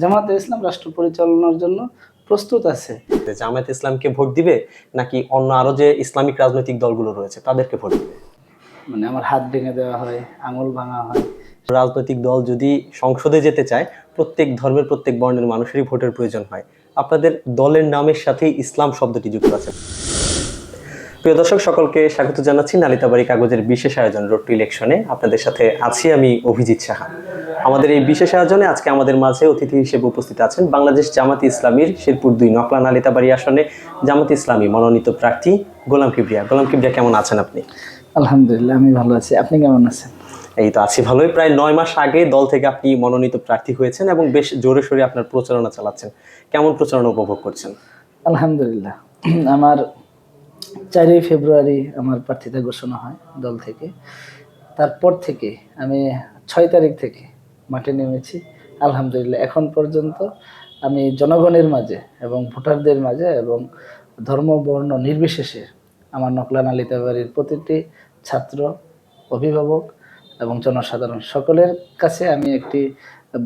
জামাতে ইসলাম রাষ্ট্র পরিচালনার জন্য প্রস্তুত আছে। জামায়াত ইসলামকে ভোট দিবে নাকি অন্য আরও যে ইসলামিক রাজনৈতিক দলগুলো রয়েছে তাদেরকে ভোট দিবে? মানে আমার হাত ভেঙে দেওয়া হয় আঙুল ভাঙা হয়। রাজনৈতিক দল যদি সংসদে যেতে চায় প্রত্যেক ধর্মের প্রত্যেক বর্ণের মানুষেরই ভোটের প্রয়োজন হয়। আপনাদের দলের নামের সাথেই ইসলাম শব্দটি যুক্ত আছে। প্রিয় দর্শক সকলকে স্বাগত জানাচ্ছি নালিতাবাড়ি কাগজের বিশেষ আয়োজন রোড টু ইলেকশনে। আপনাদের সাথে আছি আমি অভিজিৎ সাহা। আমাদের এই বিশেষ আয়োজনে আজকে আমাদের মাঝে অতিথি হিসেবে উপস্থিত আছেন বাংলাদেশ জামাতি ইসলামীর শেরপুর দুই নকলা নালিতাবাড়ি আসনে জামাতি ইসলামী মনোনীত প্রার্থী গোলাম কিবরিয়া। গোলাম কিবরিয়া কেমন আছেন আপনি? আলহামদুলিল্লাহ আমি ভালো আছি। আপনি কেমন আছেন? এই তো আছি ভালোই। প্রায় নয় মাস আগে দল থেকে আপনি মনোনীত প্রার্থী হয়েছেন এবং বেশ জোরে সোরে আপনার প্রচারণা চালাচ্ছেন। কেমন প্রচারণা উপভোগ করছেন? আলহামদুলিল্লাহ। আমার চারই ফেব্রুয়ারি আমার প্রার্থিতা ঘোষণা হয় দল থেকে। তারপর থেকে আমি ছয় তারিখ থেকে মাঠে নেমেছি। আলহামদুলিল্লাহ, এখন পর্যন্ত আমি জনগণের মাঝে এবং ভোটারদের মাঝে এবং ধর্ম, বর্ণ নির্বিশেষে আমার নকলান আলিতাবাড়ির প্রতিটি ছাত্র, অভিভাবক এবং জনসাধারণ সকলের কাছে আমি একটি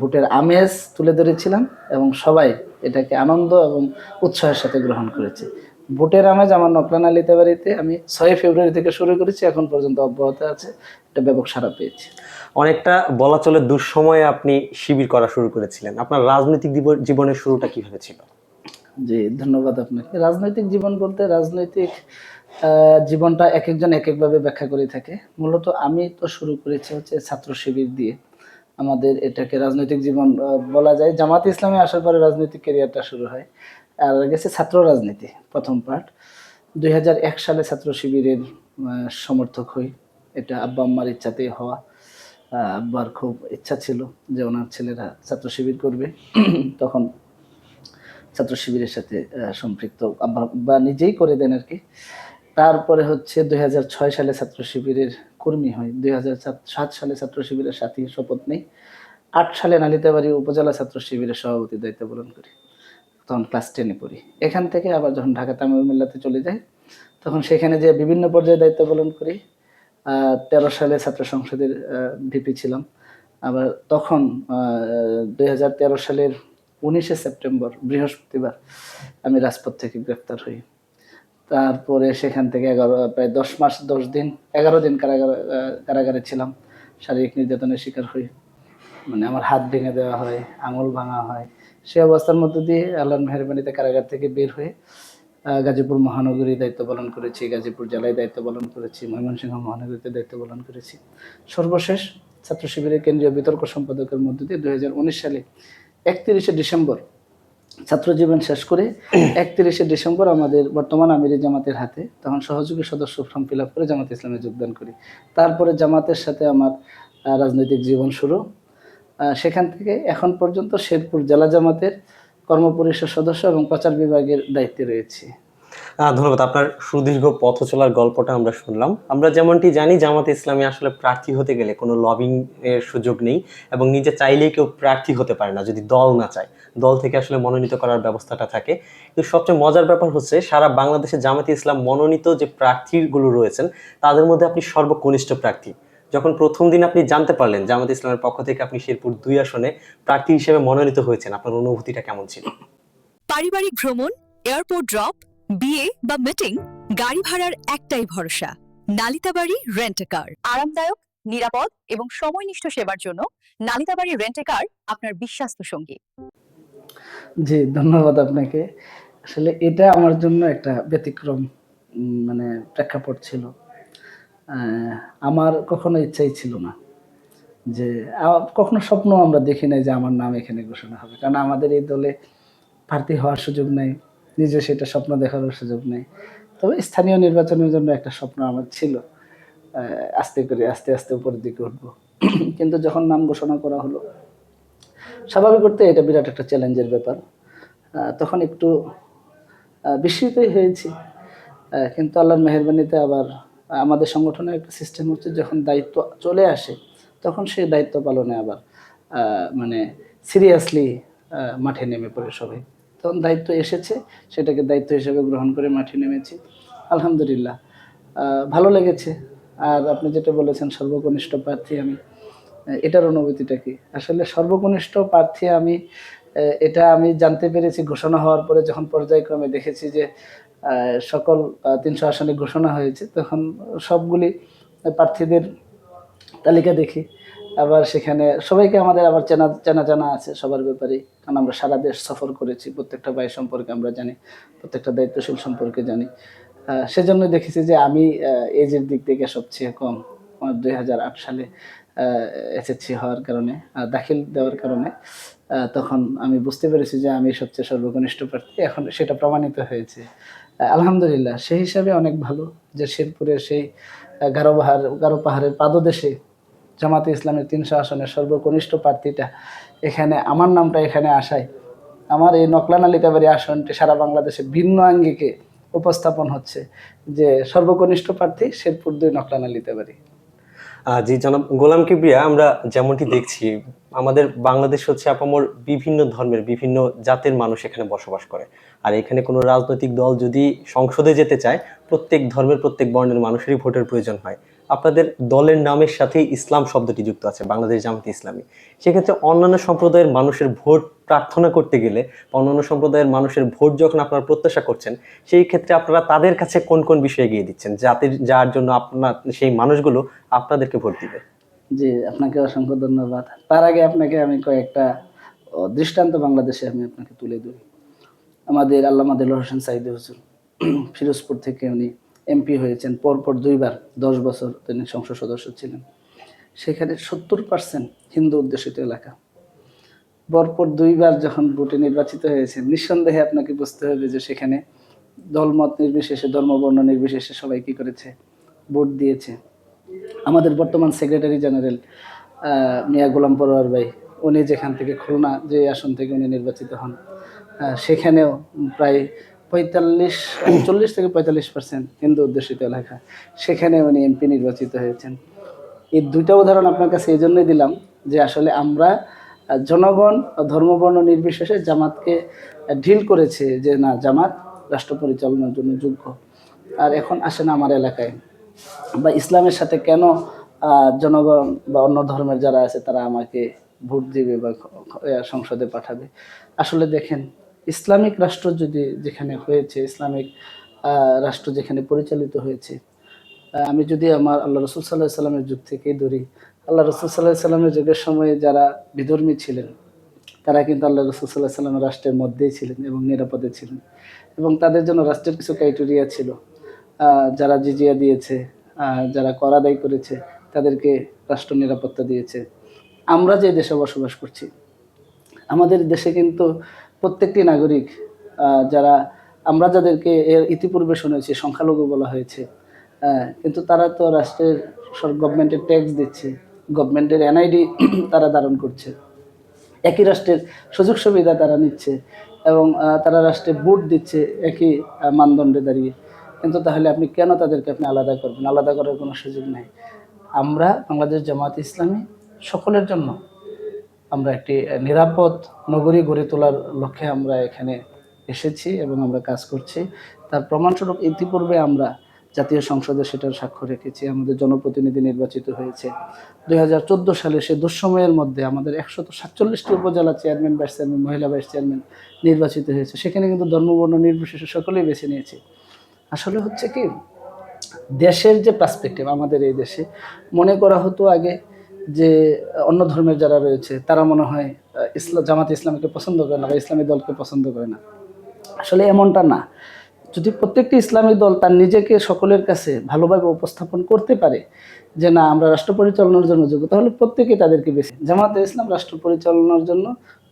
ভোটের আমেজ তুলে ধরেছিলাম এবং সবাই এটাকে আনন্দ এবং উৎসাহের সাথে গ্রহণ করেছে। ভোটের আমেজ আমার নকলান আলিতাবাড়িতে আমি ছয় ফেব্রুয়ারি থেকে শুরু করেছি এখন পর্যন্ত অব্যাহত আছে এটা ব্যাপক সারা পেয়েছি। অনেকটা বলা চলে দুঃসময়ে আপনি শিবির করা শুরু করেছিলেন। আপনার রাজনৈতিক জীবনের শুরুটা কীভাবে ছিল? জি ধন্যবাদ আপনাকে। রাজনৈতিক জীবন বলতে রাজনৈতিক জীবনটা এক একজন এক একভাবে ব্যাখ্যা করে থাকে। মূলত আমি তো শুরু করেছি হচ্ছে ছাত্র শিবির দিয়ে। আমাদের এটাকে রাজনৈতিক জীবন বলা যায়। জামাত ইসলামে আসার পরে রাজনৈতিক ক্যারিয়ারটা শুরু হয়। আর গেছে ছাত্র রাজনীতি, প্রথম পার্ট দুই হাজার এক সালে ছাত্র শিবিরের সমর্থক হই। এটা আব্বা আম্মার ইচ্ছাতেই হওয়া। আব্বার খুব ইচ্ছা ছিল যে ওনার ছেলেরা ছাত্র শিবির করবে। তখন ছাত্র শিবিরের সাথে সম্পৃক্ত বা নিজেই করে দেন আর কি। তারপরে হচ্ছে দুই হাজার ছয় সালে ছাত্র শিবিরের কর্মী হয় দুই সাত সালে ছাত্র শিবিরের সাথী শপথ নেই। আট সালে নালিতাবাড়ি উপজেলা ছাত্র শিবিরের সভাপতির দায়িত্ব পালন করি। তখন ক্লাস টেনে পড়ি। এখান থেকে আবার যখন ঢাকা তামিল মিল্লাতে চলে যাই, তখন সেখানে যে বিভিন্ন পর্যায়ে দায়িত্ব পালন করি। তেরো সালে ছাত্র সংসদের ভিপি ছিলাম। আবার তখন দু হাজার তেরো সালের উনিশে সেপ্টেম্বর, বৃহস্পতিবার আমি রাজপথ থেকে গ্রেপ্তার হই। তারপরে সেখান থেকে এগারো, প্রায় দশ মাস, দশ দিন, এগারো দিন কারাগার কারাগারে ছিলাম। শারীরিক নির্যাতনের শিকার হই। মানে আমার হাত ভেঙে দেওয়া হয়, আঙুল ভাঙা হয়। সে অবস্থার মধ্যে দিয়ে আল্লাহর মেহরবানিতে কারাগার থেকে বের হয়ে গাজীপুর মহানগরী দায়িত্ব পালন করেছি গাজীপুর জেলায় দায়িত্ব পালন করেছি ময়মনসিংহ মহানগরীতে দায়িত্ব পালন করেছি। সর্বশেষ ছাত্র শিবিরের কেন্দ্রীয় বিতর্ক সম্পাদকের মধ্য দিয়ে দুই হাজার উনিশ সালে একত্রিশে ডিসেম্বর ছাত্র জীবন শেষ করে একত্রিশে ডিসেম্বর আমাদের বর্তমান আমিরি জামাতের হাতে তখন সহযোগী সদস্য ফর্ম ফিল আপ করে জামাত ইসলামে যোগদান করি। তারপরে জামাতের সাথে আমার রাজনৈতিক জীবন শুরু। সেখান থেকে এখন পর্যন্ত শেরপুর জেলা জামাতের কর্মপরিষদ সদস্য এবং প্রচার বিভাগের দায়িত্বে রয়েছে। ধন্যবাদ। আপনার সুদীর্ঘ পথ চলার গল্পটা আমরা শুনলাম। আমরা যেমনটি জানি, জামাতে ইসলামী আসলে প্রার্থী হতে গেলে কোনো লবিং এর সুযোগ নেই এবং নিজে চাইলেই কেউ প্রার্থী হতে পারে না, যদি দল না চায়। দল থেকে আসলে মনোনীত করার ব্যবস্থাটা থাকে। কিন্তু সবচেয়ে মজার ব্যাপার হচ্ছে, সারা বাংলাদেশে জামাতে ইসলাম মনোনীত যে প্রার্থীগুলো রয়েছেন, তাদের মধ্যে আপনি সর্বকনিষ্ঠ প্রার্থী। যখন প্রথম দিন আপনি জানতে পারলেন জামাতে ইসলামের পক্ষ থেকে আপনি শেরপুর দুই আসনে প্রার্থী হিসেবে মনোনীত হয়েছেন আপনার অনুভূতিটা কেমন ছিল? পারিবারিক ভ্রমণ এয়ারপোর্ট ড্রপ বিয়ে বা মিটিং গাড়ি ভাড়ার একটাই ভরসা নালিতাবাড়ি রেন্ট কার আরামদায়ক নিরাপদ এবং সময়নিষ্ঠ সেবার জন্য নালিতাবাড়ি রেন্ট কার আপনার বিশ্বাস্ত সঙ্গী। জি ধন্যবাদ আপনাকে। আসলে এটা আমার জন্য একটা ব্যতিক্রম উম, মানে প্রেক্ষাপট ছিল। আমার কখনো ইচ্ছাই ছিল না যে কখনো স্বপ্ন আমরা দেখি নাই যে আমার নাম এখানে ঘোষণা হবে। কারণ আমাদের এই দলে প্রার্থী হওয়ার সুযোগ নেই নিজে সেটা স্বপ্ন দেখারও সুযোগ নেই। তবে স্থানীয় নির্বাচনের জন্য একটা স্বপ্ন আমার ছিল আস্তে করে, আস্তে আস্তে উপরের দিকে উঠবো। কিন্তু যখন নাম ঘোষণা করা হলো, স্বাভাবিক করতে এটা বিরাট একটা চ্যালেঞ্জের ব্যাপার। তখন একটু বিস্মিতই হয়েছি। কিন্তু আল্লাহর মেহরবানিতে আবার আমাদের সংগঠনের একটা সিস্টেম হচ্ছে যখন দায়িত্ব চলে আসে, তখন সেই দায়িত্ব পালনে আবার মানে সিরিয়াসলি মাঠে নেমে পড়ে সবাই। তখন দায়িত্ব এসেছে, সেটাকে দায়িত্ব হিসেবে গ্রহণ করে মাঠে নেমেছি। আলহামদুলিল্লাহ। ভালো লেগেছে। আর আপনি যেটা বলেছেন, সর্বকনিষ্ঠ প্রার্থী আমি এটার অনুভূতিটা কি? আসলে সর্বকনিষ্ঠ প্রার্থী আমি এটা আমি জানতে পেরেছি। ঘোষণা হওয়ার পরে যখন পর্যায়ক্রমে দেখেছি যে সকল তিনশো আসনে ঘোষণা হয়েছে, তখন সবগুলি প্রার্থীদের তালিকা দেখি। আবার সেখানে সবাইকে আমাদের আবার চেনা চেনা জানা আছে, সবার ব্যাপারে কারণ আমরা সারা দেশ সফর করেছি, প্রত্যেকটা ভাই সম্পর্কে আমরা জানি, প্রত্যেকটা দায়িত্বশীল সম্পর্কে জানি। সেজন্য দেখেছি যে আমি এজের দিক থেকে সবচেয়ে কম দুই হাজার আট সালে এসএসসি হওয়ার কারণে দাখিল দেওয়ার কারণে তখন আমি বুঝতে পেরেছি যে আমি সবচেয়ে সর্বকনিষ্ঠ প্রার্থী। এখন সেটা প্রমাণিত হয়েছে। আলহামদুলিল্লাহ সেই হিসাবে অনেক ভালো যে শেরপুরের সেই গারো পাহাড় গারো পাহাড়ের পাদদেশে জামাতে ইসলামের তিনশো আসনের সর্বকনিষ্ঠ প্রার্থীটা এখানে আমার নামটা এখানে আসায় আমার এই নকলানা লিতাবাড়ি আসনটি সারা বাংলাদেশে ভিন্ন আঙ্গিকে উপস্থাপন হচ্ছে যে সর্বকনিষ্ঠ প্রার্থী শেরপুর দুই নকলানা লিতাবাড়ি আহ, জি জনাব গোলাম কিবরিয়া আমরা যেমনটি দেখছি আমাদের বাংলাদেশ হচ্ছে আপামর বিভিন্ন ধর্মের, বিভিন্ন জাতের মানুষ এখানে বসবাস করে। আর এখানে কোনো রাজনৈতিক দল যদি সংসদে যেতে চায়, প্রত্যেক ধর্মের, প্রত্যেক বর্ণের মানুষেরই ভোটের প্রয়োজন হয়। আপনাদের দলের নামের সাথে ইসলাম শব্দটি যুক্ত আছে, বাংলাদেশ জামাতে ইসলামী। সেক্ষেত্রে অন্যান্য সম্প্রদায়ের মানুষের ভোট প্রার্থনা করতে গেলে অন্যান্য সম্প্রদায়ের মানুষের ভোট যখন আপনারা প্রত্যাশা করছেন, সেই ক্ষেত্রে আপনারা তাদের কাছে কোন কোন বিষয়ে এগিয়ে দিচ্ছেন? যাতে যার জন্য আপনার, সেই মানুষগুলো আপনাদেরকে ভোট দিবে। জি, আপনাকে অসংখ্য ধন্যবাদ। তার আগে আপনাকে আমি কয়েকটা দৃষ্টান্ত বাংলাদেশে আমি আপনাকে তুলে ধরি। আমাদের আল্লামা দেলোয়ার হোসেন সাইদে হুজুর, ফিরোজপুর থেকে উনি এমপি হয়েছেন। পরপর দুইবার, দশ বছর তিনি সংসদ সদস্য ছিলেন। সেখানে সত্তর পার্সেন্ট হিন্দু অধ্যুষিত এলাকা। পরপর দুইবার যখন ভোটে নির্বাচিত হয়েছে নিঃসন্দেহে আপনাকে বুঝতে হবে যে সেখানে দলমত নির্বিশেষে, ধর্মবর্ণ নির্বিশেষে সবাই কি করেছে? ভোট দিয়েছে। আমাদের বর্তমান সেক্রেটারি জেনারেল মিয়া গোলাম পরোয়ার ভাই, উনি যেখান থেকে খুলনা যে আসন থেকে উনি নির্বাচিত হন সেখানেও প্রায় পঁয়তাল্লিশ, চল্লিশ থেকে পঁয়তাল্লিশ পার্সেন্ট হিন্দু অধ্যুষিত এলাকা, সেখানে উনি এমপি নির্বাচিত হয়েছেন। এই দুইটা উদাহরণ আপনার কাছে এই জন্যই দিলাম যে আসলে আমরা জনগণ ধর্মবর্ণ নির্বিশেষে জামাতকে ঢিল করেছে যে না, জামাত রাষ্ট্র পরিচালনার জন্য যোগ্য। আর এখন আসেন আমার এলাকায়। বা ইসলামের সাথে কেন জনগণ বা অন্য ধর্মের যারা আছে তারা আমাকে ভোট দিবে বা সংসদে পাঠাবে? আসলে দেখেন, ইসলামিক রাষ্ট্র যদি যেখানে হয়েছে, ইসলামিক রাষ্ট্র যেখানে পরিচালিত হয়েছে আমি যদি আমার আল্লাহ রসুল সাল্লাহ সাল্লামের যুগ থেকেই ধরি, আল্লাহ রসুল সাল্লাহ সাল্লামের যুগের সময়ে যারা বিধর্মী ছিলেন, তারা কিন্তু আল্লাহ রসুল সাল্লাহ সাল্লামের রাষ্ট্রের মধ্যেই ছিলেন এবং নিরাপদে ছিলেন এবং তাদের জন্য রাষ্ট্রের কিছু ক্রাইটেরিয়া ছিল। যারা জিজিয়া দিয়েছে যারা কর আদায় করেছে, তাদেরকে রাষ্ট্র নিরাপত্তা দিয়েছে। আমরা যে দেশে বসবাস করছি, আমাদের দেশে কিন্তু প্রত্যেকটি নাগরিক যারা, আমরা যাদেরকে এর ইতিপূর্বে শুনেছি, সংখ্যালঘু বলা হয়েছে কিন্তু তারা তো রাষ্ট্রের গভর্নমেন্টের ট্যাক্স দিচ্ছে গভর্নমেন্টের এনআইডি তারা ধারণ করছে। একই রাষ্ট্রের সুযোগ সুবিধা তারা নিচ্ছে এবং তারা রাষ্ট্রে ভোট দিচ্ছে, একই মানদণ্ডে দাঁড়িয়ে। কিন্তু তাহলে আপনি কেন তাদেরকে আপনি আলাদা করবেন? আলাদা করার কোনো সুযোগ নেই। আমরা বাংলাদেশ জামাত ইসলামী সকলের জন্য আমরা একটি নিরাপদ নগরী গড়ে তোলার লক্ষ্যে আমরা এখানে এসেছি এবং আমরা কাজ করছি। তার প্রমাণস্বরূপ ইতিপূর্বে আমরা জাতীয় সংসদে সেটার সাক্ষ্য রেখেছি। আমাদের জনপ্রতিনিধি নির্বাচিত হয়েছে। দুই হাজার চোদ্দ সালে সে দুঃসময়ের মধ্যে আমাদের একশত সাতচল্লিশটি উপজেলা চেয়ারম্যান, ভাইস চেয়ারম্যান, মহিলা ভাইস চেয়ারম্যান নির্বাচিত হয়েছে। সেখানে কিন্তু ধর্মবর্ণ নির্বিশেষে সকলেই বেছে নিয়েছে। আসলে হচ্ছে কি, দেশের যে পার্সপেক্টিভ আমাদের এই দেশে, মনে করা হতো আগে যে অন্য ধর্মের যারা রয়েছে, তারা মনে হয় ইসলাম জামাত ইসলামকে পছন্দ করে না বা ইসলামী দলকে পছন্দ করে না। আসলে এমনটা না। যদি প্রত্যেকটি ইসলামী দল তার নিজেকে সকলের কাছে ভালোভাবে উপস্থাপন করতে পারে, যে না, আমরা রাষ্ট্র পরিচালনার জন্য যোগ্য, তাহলে প্রত্যেকেই তাদেরকে বেশি জামাতে ইসলাম রাষ্ট্র পরিচালনার জন্য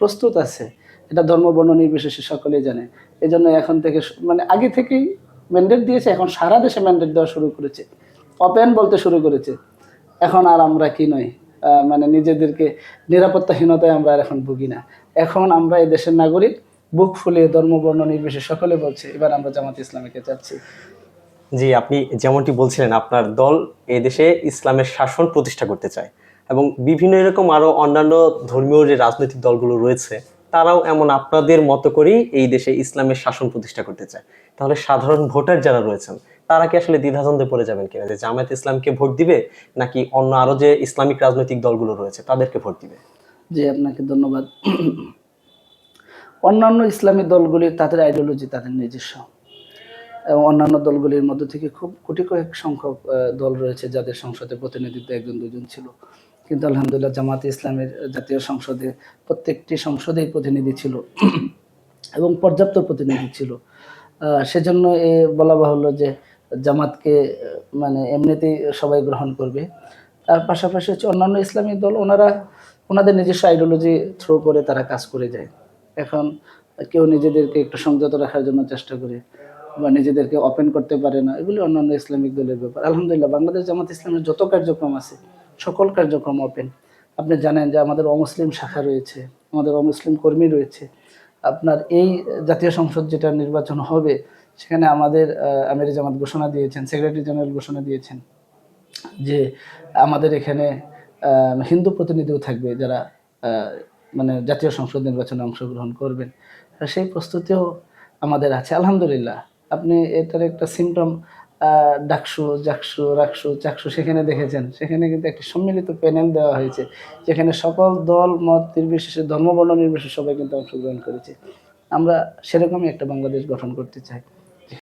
প্রস্তুত আছে। এটা ধর্ম, বর্ণ নির্বিশেষে সকলেই জানে। এই জন্য এখন থেকে মানে আগে থেকেই ম্যান্ডেট দিয়েছে, এখন সারা দেশে ম্যান্ডেট দেওয়া শুরু করেছে। ওপেন বলতে শুরু করেছে। এখন আর আমরা কি নই। মানে নিজেদেরকে নিরাপত্তাহীনতায় আমরা আর এখন ভুগি না। এখন আমরা এই দেশের নাগরিক, বুক ফুলিয়ে ধর্ম, বর্ণ নির্বিশেষে সকলে বলছে, এবার আমরা জামাত ইসলামীকে চাচ্ছি। জি, আপনি যেমনটি বলছিলেন, আপনার দল এদেশে ইসলামের শাসন প্রতিষ্ঠা করতে চায়। এবং বিভিন্ন এরকম আরও অন্যান্য ধর্মীয় যে রাজনৈতিক দলগুলো রয়েছে তারাও এমন আপনাদের মতো করেই এই দেশে ইসলামের শাসন প্রতিষ্ঠা করতে চায়। তাহলে সাধারণ ভোটার যারা রয়েছেন, তারা কি আসলে দ্বিধাদ্বন্দ্বে পড়ে যাবেন কিনা? যে জামায়াত ইসলামকে ভোট দিবে, নাকি অন্য আরও যে ইসলামিক রাজনৈতিক দলগুলো রয়েছে, তাদেরকে ভোট দিবে? জি, আপনাকে ধন্যবাদ। অন্যান্য ইসলামী দলগুলির তাদের আইডিওলজি তাদের নিজস্ব। এবং অন্যান্য দলগুলির মধ্যে থেকে খুব কোটি কয়েক সংখ্যক দল রয়েছে যাদের সংসদে প্রতিনিধিত্ব একজন, দুজন ছিল। কিন্তু আলহামদুলিল্লাহ জামাতে ইসলামের জাতীয় সংসদে প্রত্যেকটি সংসদেই প্রতিনিধি ছিল এবং পর্যাপ্ত প্রতিনিধি ছিল। সেজন্য এ বলা বাহুল্য যে জামাতকে মানে এমনিতেই সবাই গ্রহণ করবে। তার পাশাপাশি হচ্ছে অন্যান্য ইসলামী দল, ওনারা, ওনাদের নিজস্ব আইডিওলজি থ্রো করে তারা কাজ করে যায়। এখন কেউ নিজেদেরকে একটু সংযত রাখার জন্য চেষ্টা করে, বা নিজেদেরকে ওপেন করতে পারে না, এগুলি অন্যান্য ইসলামিক দলের ব্যাপার। আলহামদুলিল্লাহ, বাংলাদেশ জামাত ইসলামের যত কার্যক্রম আছে সকল কার্যক্রম ওপেন আপনি জানেন যে আমাদের অমুসলিম শাখা রয়েছে, আমাদের অমুসলিম কর্মী রয়েছে। আপনার এই জাতীয় সংসদ যেটা নির্বাচন হবে, সেখানে আমাদের আমির জামাত ঘোষণা দিয়েছেন সেক্রেটারি জেনারেল ঘোষণা দিয়েছেন যে আমাদের এখানে হিন্দু প্রতিনিধিও থাকবে যারা মানে জাতীয় সংসদ নির্বাচনে অংশগ্রহণ করবেন। সেই প্রস্তুতিও আমাদের আছে। আলহামদুলিল্লাহ, আপনি এটার একটা সিমটম ডাকসু, জাকসু, রাকসু, চাকসু সেখানে দেখেছেন। সেখানে কিন্তু একটি সম্মিলিত প্যানেল দেওয়া হয়েছে, যেখানে সকল দল, মত নির্বিশেষে, ধর্মবর্ণ নির্বিশেষে সবাই কিন্তু অংশগ্রহণ করেছে। আমরা সেরকমই একটা বাংলাদেশ গঠন করতে চাই।